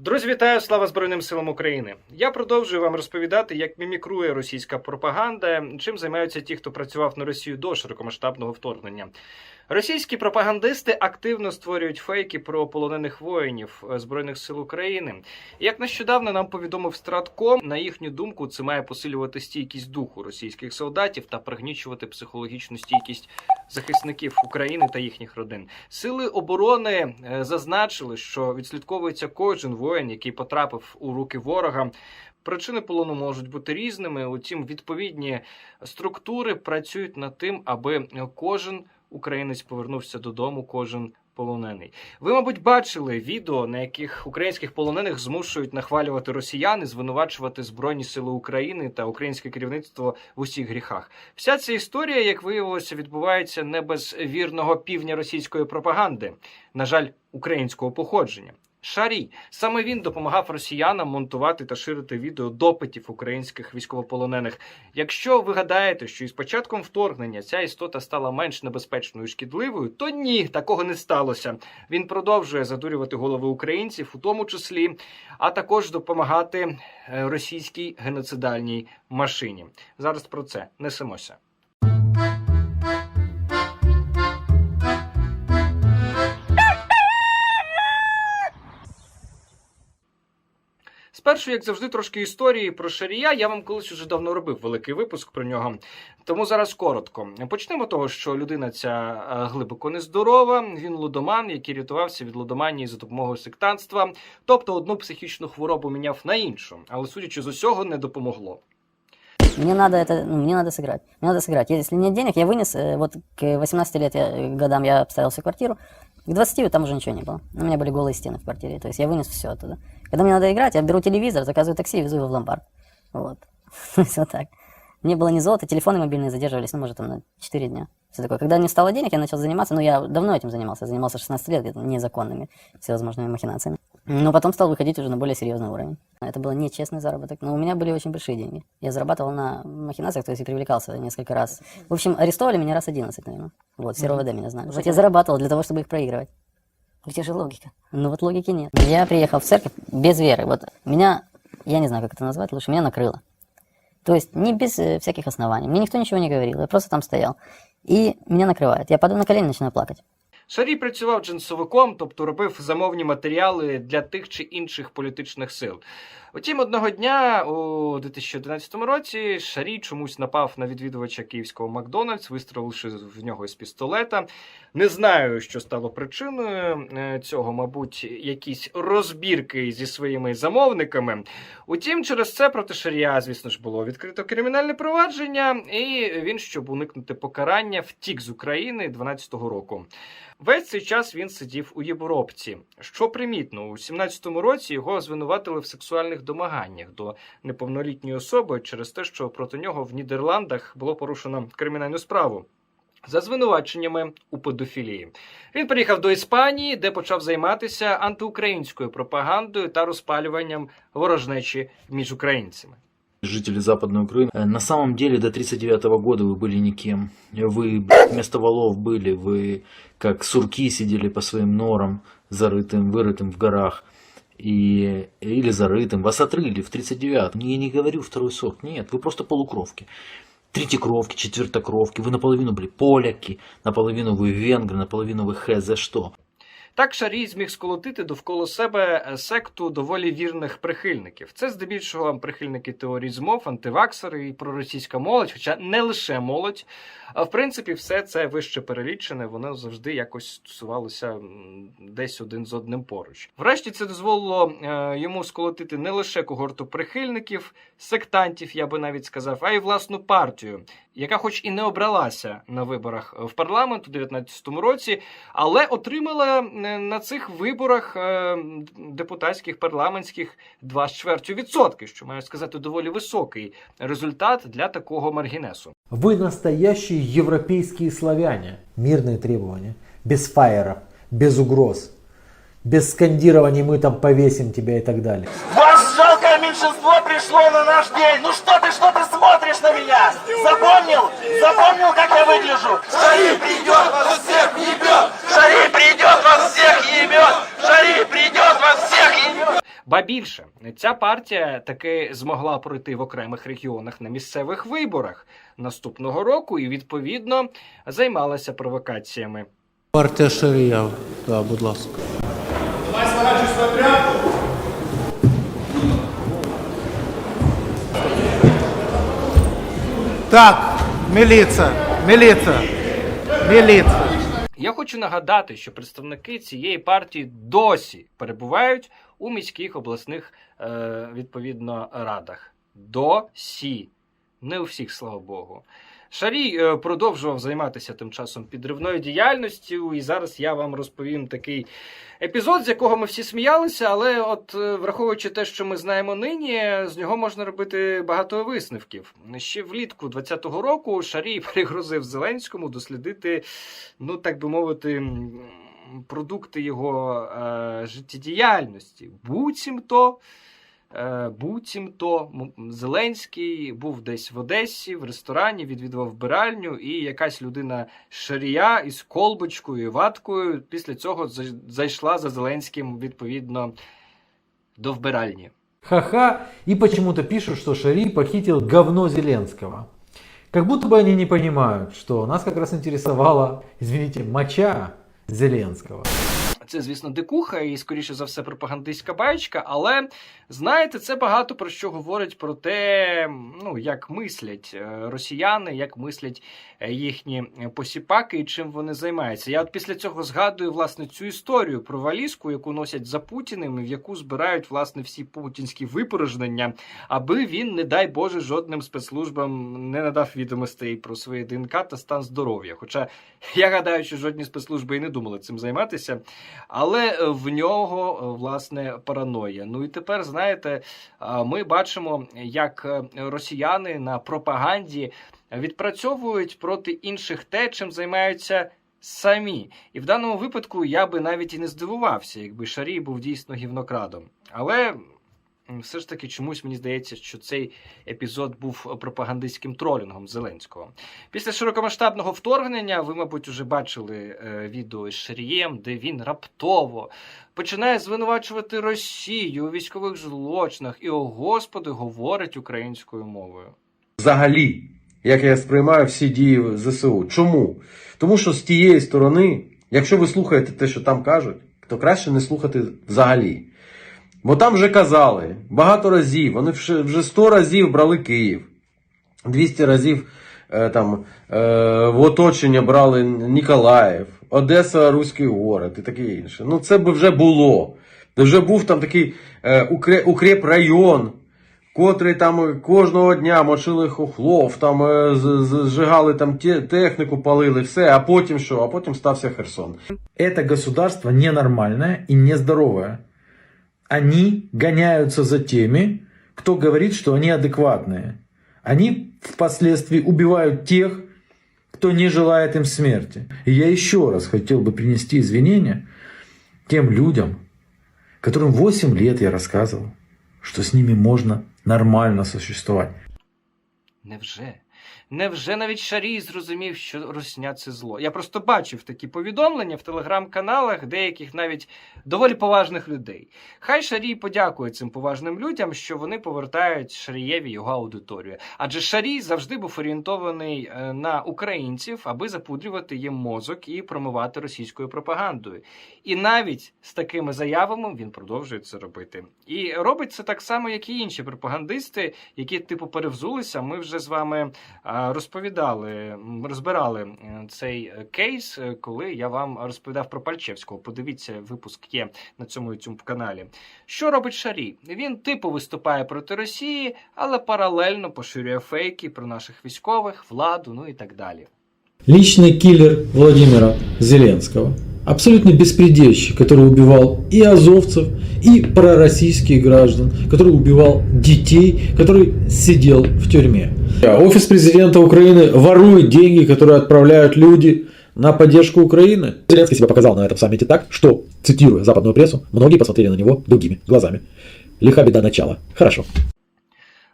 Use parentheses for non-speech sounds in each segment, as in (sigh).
Друзі, вітаю! Слава Збройним силам України! Я продовжую вам розповідати, як мімікрує російська пропаганда, чим займаються ті, хто працював на Росію до широкомасштабного вторгнення. Російські пропагандисти активно створюють фейки про полонених воїнів е, збройних сил України. Як нещодавно нам повідомив Стратком, на їхню думку, це має посилювати стійкість духу російських солдатів та пригнічувати психологічну стійкість захисників України та їхніх родин. Сили оборони е, зазначили, що відслідковується кожен воїн, який потрапив у руки ворога. Причини полону можуть бути різними. Утім, відповідні структури працюють над тим, аби кожен українець повернувся додому, кожен полонений. Ви, мабуть, бачили відео, на яких українських полонених змушують нахвалювати росіяни, звинувачувати Збройні Сили України та українське керівництво в усіх гріхах. Вся ця історія, як виявилося, відбувається не без вірного півня російської пропаганди, на жаль, українського походження. Шарій саме він допомагав росіянам монтувати та ширити відео допитів українських військовополонених. Якщо ви гадаєте, що із початком вторгнення ця істота стала менш небезпечною і шкідливою, то ні, такого не сталося. Він продовжує задурювати голови українців, у тому числі, а також допомагати е, російській геноцидальній машині. Зараз про це несемося. Спершу, як завжди, трошки історії про Шарія. Я вам колись уже давно робив великий випуск про нього. Тому зараз коротко. Почнемо з того, що людина ця е, глибоко нездорова. Він лудоман, який рятувався від лудоманії за допомогою сектантства. Тобто одну психічну хворобу міняв на іншу, але судячи з усього, не допомогло. Мне надо это, ну, мне надо сыграть. Мне надо сыграть. Если нет денег, я вынес, э, вот к 18 лет я, э, годам я обставил себе квартиру, к 20 там уже ничего не было. У меня были голые стены в квартире, то есть я вынес все оттуда. Когда мне надо играть, я беру телевизор, заказываю такси и везу его в ломбард. Вот. (laughs) Вот так. Не было ни золота, телефоны мобильные задерживались, ну, может, там на 4 дня. Все такое. Когда не стало денег, я начал заниматься, ну, я давно этим занимался, я занимался 16 лет, где-то незаконными всевозможными махинациями. Но потом стал выходить уже на более серьезный уровень. Это был нечестный заработок, но у меня были очень большие деньги. Я зарабатывал на махинациях, то есть и привлекался несколько раз. В общем, арестовали меня раз 11, наверное. Вот, все РОВД меня знали. Вот я зарабатывал для того, чтобы их проигрывать. Где же логика? Ну вот логики нет. Я приехал в церковь без веры. Вот меня, я не знаю, как это назвать, лучше меня накрыло. То есть не без э, всяких оснований. Мне никто ничего не говорил, я просто там стоял. И меня накрывает. Я падаю на колени, начинаю плакать. Шарій працював джинсовиком, тобто робив замовні матеріали для тих чи інших політичних сил. Утім, одного дня у 2011 році Шарій чомусь напав на відвідувача київського Макдональдс, вистріливши в нього із пістолета. Не знаю, що стало причиною е, цього, мабуть, якісь розбірки зі своїми замовниками. Утім, через це проти Шарія, звісно ж, було відкрито кримінальне провадження, і він, щоб уникнути покарання, втік з України 12-го року. Весь цей час він сидів у Європці. Що примітно, у 17-му році його звинуватили в сексуальних домаганнях до неповнолітньої особи через те, що проти нього в Нідерландах було порушено кримінальну справу. За звинуваченнями у педофілії він приїхав до Іспанії, де почав займатися антиукраїнською пропагандою та розпалюванням ворожнечі між українцями. жители Западной Украины. Э, На самом деле до 39 года вы были никем. Вы блядь, вместо валов были, вы как сурки сидели по своим норам, зарытым, вырытым в горах. И, или зарытым. Вас отрыли в 39 Я не говорю второй сорт. Нет, вы просто полукровки. Третьекровки, четвертокровки. Вы наполовину были поляки, наполовину вы венгры, наполовину вы хз что. Так Шарій зміг сколотити довкола себе е, секту доволі вірних прихильників. Це здебільшого прихильники теорії змов, антиваксери і проросійська молодь, хоча не лише молодь. А в принципі, все це вище перелічене, воно завжди якось стосувалося десь один з одним поруч. Врешті це дозволило е, йому сколотити не лише когорту прихильників, сектантів, я би навіть сказав, а й власну партію, яка, хоч і не обралася на виборах в парламент у 19-му році, але отримала е, на цих виборах е, депутатських парламентських 2 з чвертю відсотки, що маю сказати доволі високий результат для такого маргінесу. Вы настоящие европейские славяне. Мирные требования. Без фаеров, без угроз, без скандирований «мы там повесим тебя» и так далее. Вас жалкое меньшинство пришло на наш день. Ну что ты, что ты смотришь на меня? Запомнил? Запомнил, как я выгляжу? Шари придет, вас всех ебет! Шари придет, вас всех ебет! Шари придет, вас всех ебет! Ба більше, ця партія таки змогла пройти в окремих регіонах на місцевих виборах наступного року і відповідно займалася провокаціями. Партія Шарія, да, будь ласка. Так, міліція, міліція, міліція. Я хочу нагадати, що представники цієї партії досі перебувають у міських обласних е, відповідно радах. Досі. Не у всіх, слава Богу. Шарій е, продовжував займатися тим часом підривною діяльністю, і зараз я вам розповім такий епізод, з якого ми всі сміялися, але от е, враховуючи те, що ми знаємо нині, з нього можна робити багато висновків. Ще влітку 2020 року Шарій (laughs) пригрозив Зеленському дослідити, ну так би мовити, продукти його е, життєдіяльності. Буцімто. Е, Буцімто Зеленський був десь в Одесі в ресторані, відвідував вбиральню, і якась людина шарія із колбочкою і ваткою після цього зайшла за Зеленським відповідно до вбиральні. Ха-ха. И почему-то пишут, что Шари похитил говно Зеленского. Как будто бы они не понимают, что нас как раз интересовала, извините, моча Зеленского. Це, звісно, дикуха і, скоріше за все, пропагандистська баєчка, але знаєте, це багато про що говорить про те, ну як мислять е, росіяни, як мислять е, їхні посіпаки і чим вони займаються. Я от після цього згадую власне цю історію про валізку, яку носять за Путіним, і в яку збирають власне всі путінські випорожнення, аби він, не дай Боже, жодним спецслужбам не надав відомостей про своє ДНК та стан здоров'я. Хоча я гадаю, що жодні спецслужби і не думали цим займатися. Але е, в нього е, власне параноя. Ну і тепер знаєте, ми бачимо, як е, росіяни на пропаганді відпрацьовують проти інших те, чим займаються. Самі, і в даному випадку я би навіть і не здивувався, якби Шарій був дійсно гівнокрадом. Але все ж таки чомусь мені здається, що цей епізод був пропагандистським тролінгом Зеленського. Після широкомасштабного вторгнення ви, мабуть, уже бачили е, відео з Шарієм, де він раптово починає звинувачувати Росію у військових злочинах і, о Господи, говорить українською мовою. взагалі, як я сприймаю всі дії ЗСУ. Чому? Тому що з тієї сторони, якщо ви слухаєте те, що там кажуть, то краще не слухати взагалі. Бо там вже казали багато разів, вони вже вже 100 разів брали Київ, 200 разів е, там, е, в оточення брали Ніколаїв, Одеса, Руський город і таке інше. Ну це би вже було. Вже був там такий е, укре- укрепрайон, котрий там кожного дня мочили хохлов, там зжигали там те- техніку, палили, все, а потім що? А потім стався Херсон. Это государство ненормальное и нездоровое. Они гоняются за теми, кто говорит, что они адекватные. Они впоследствии убивают тех, кто не желает им смерти. И я еще раз хотел бы принести извинения тем людям, которым 8 лет я рассказывал, что с ними можно нормально существовать. Невже? Невже навіть Шарій зрозумів, що Русня це зло? Я просто бачив такі повідомлення в телеграм-каналах деяких навіть доволі поважних людей. Хай Шарій подякує цим поважним людям, що вони повертають Шарієві його аудиторію. Адже Шарій завжди був орієнтований е, на українців, аби запудрювати їм мозок і промивати російською пропагандою. І навіть з такими заявами він продовжує це робити. І робить це так само, як і інші пропагандисти, які типу перевзулися. Ми вже з вами розповідали, м, розбирали е, цей е, кейс, е, коли я вам розповідав про Пальчевського. Подивіться, випуск є на цьому youtube каналі. Що робить Шарій? Він типу виступає проти Росії, але паралельно поширює фейки про наших військових, владу, ну і так далі. Личный киллер Владимира Зеленского. Абсолютный беспредельщик, который убивал и азовцев, и пророссийских граждан, который убивал детей, который сидел в тюрьме. Офис президента Украины ворует деньги, которые отправляют люди на поддержку Украины. Зеленский себя показал на этом саммите так, что, цитируя западную прессу, многие посмотрели на него другими глазами. Лиха беда начала. Хорошо.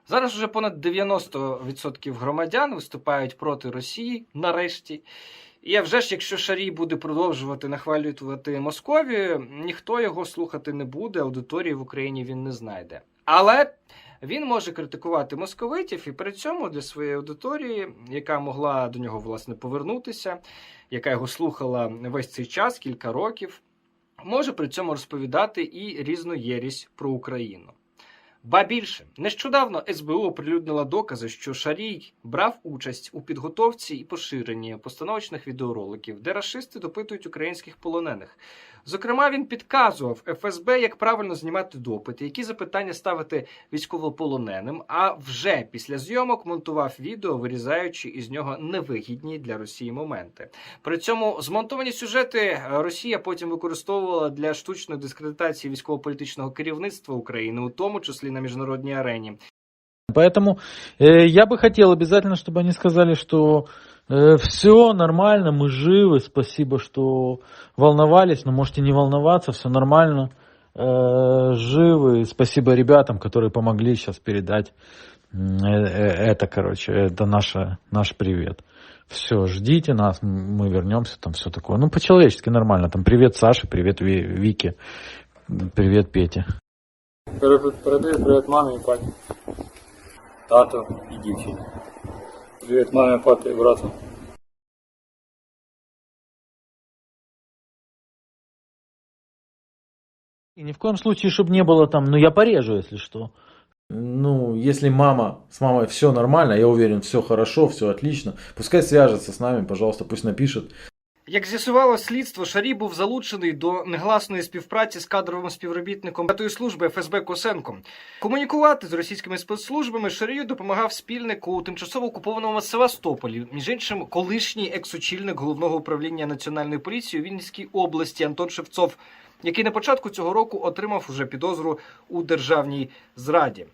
Зараз уже понад 90% громадян виступають проти Росії нарешті. І а вже ж, якщо Шарій буде продовжувати нахвалювати Московію, ніхто його слухати не буде, аудиторії в Україні він не знайде. Але він може критикувати московитів і при цьому для своєї аудиторії, яка могла до нього власне повернутися, яка його слухала весь цей час, кілька років, може при цьому розповідати і різну єрість про Україну. Ба більше, нещодавно СБУ оприлюднила докази, що Шарій брав участь у підготовці і поширенні постановочних відеороликів, де рашисти допитують українських полонених. Зокрема, він підказував ФСБ, як правильно знімати допити, які запитання ставити військовополоненим. А вже після зйомок монтував відео, вирізаючи із нього невигідні для Росії моменти. При цьому змонтовані сюжети Росія потім використовувала для штучної дискредитації військово-політичного керівництва України, у тому числі на міжнародній арені. Поэтому э, я бы хотел обязательно, чтобы они сказали, что все нормально, мы живы, спасибо, что волновались, но можете не волноваться, все нормально, э, живы, спасибо ребятам, которые помогли сейчас передать м, э, э, это, короче, это наша, наш привет. Все, ждите нас, м, мы вернемся, там все такое. Ну, по-человечески нормально. Там привет Саше, привет Ви- Вике, привет Пете. Передаю привіт мамі і пані, тату і дівчині. Привіт мамі, папі і брату. И ни в коем случае, чтобы не было там, ну я порежу, если что. Ну, если мама с мамой все нормально, я уверен, все хорошо, все отлично, пускай свяжется с нами, пожалуйста, пусть напишет. Як з'ясувало слідство, Шарій був залучений до негласної співпраці з кадровим співробітником п'ятої служби ФСБ Косенком. Комунікувати з російськими спецслужбами Шарію допомагав спільник у тимчасово окупованому Севастополі, між іншим, колишній екс-очільник головного управління національної поліції у Вінницькій області Антон Шевцов, який на початку цього року отримав уже підозру у державній зраді.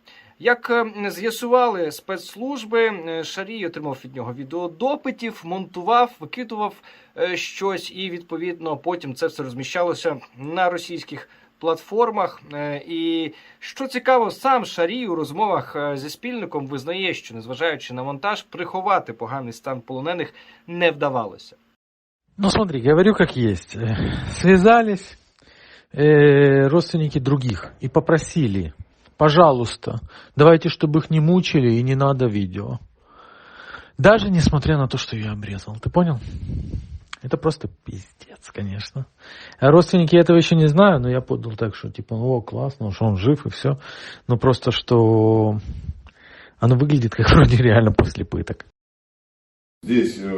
Як е, з'ясували спецслужби, е, Шарій отримав від нього відеодопитів, монтував, викидував е, щось, і відповідно потім це все розміщалося на російських платформах. Е, І що цікаво, сам Шарій у розмовах зі спільником визнає, що незважаючи на монтаж, приховати поганий стан полонених не вдавалося. Ну смотри, говорю как есть. Э, Связались э, родственники других и попросили, пожалуйста, давайте, чтобы их не мучили и не надо видео. Даже несмотря на то, что я обрезал. Ты понял? Это просто пиздец, конечно. А родственники этого еще не знаю, но я подал так, что типа, о, классно, что он жив и все. Но просто, что оно выглядит как (laughs) вроде реально после пыток. Здесь э,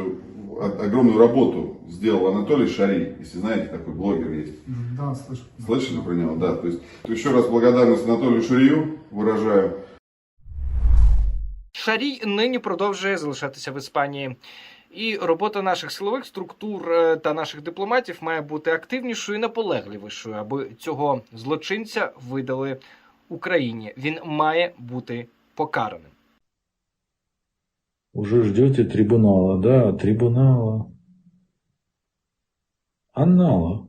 о- огромную работу сделал Анатолий Шари, если знаете, такой блогер есть. Да, слышу. Слышали про него? Да. То есть еще раз благодарность Анатолию Шарию выражаю. Шарій нині продовжує залишатися в Іспанії. І робота наших силових структур е, та наших дипломатів має бути активнішою і наполегливішою, аби цього злочинця видали Україні. Він має бути покараним. Уже ждете трибунала, да, трибунала. Аннала.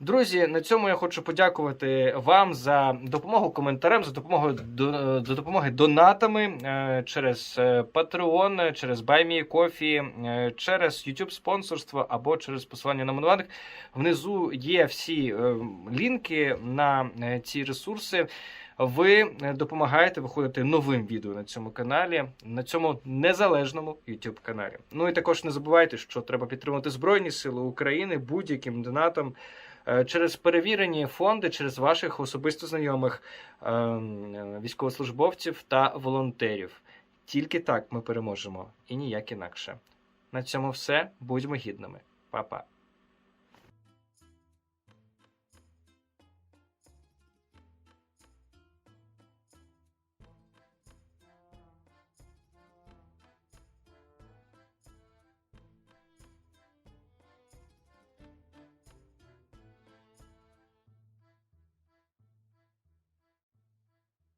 Друзі, на цьому я хочу подякувати вам за допомогу коментарем, за допомогу до, до допомоги донатами е, через е, Patreon, через BuyMeCoffee, е, через YouTube спонсорство або через посилання на монованих. Внизу є всі лінки на ці ресурси. Ви е, допомагаєте виходити новим відео на цьому каналі, на цьому незалежному YouTube каналі. Ну і також не забувайте, що треба підтримати Збройні Сили України будь-яким донатом е, через перевірені фонди, через ваших особисто знайомих е, військовослужбовців та волонтерів. Тільки так ми переможемо і ніяк інакше. На цьому все. Будьмо гідними. Па-па.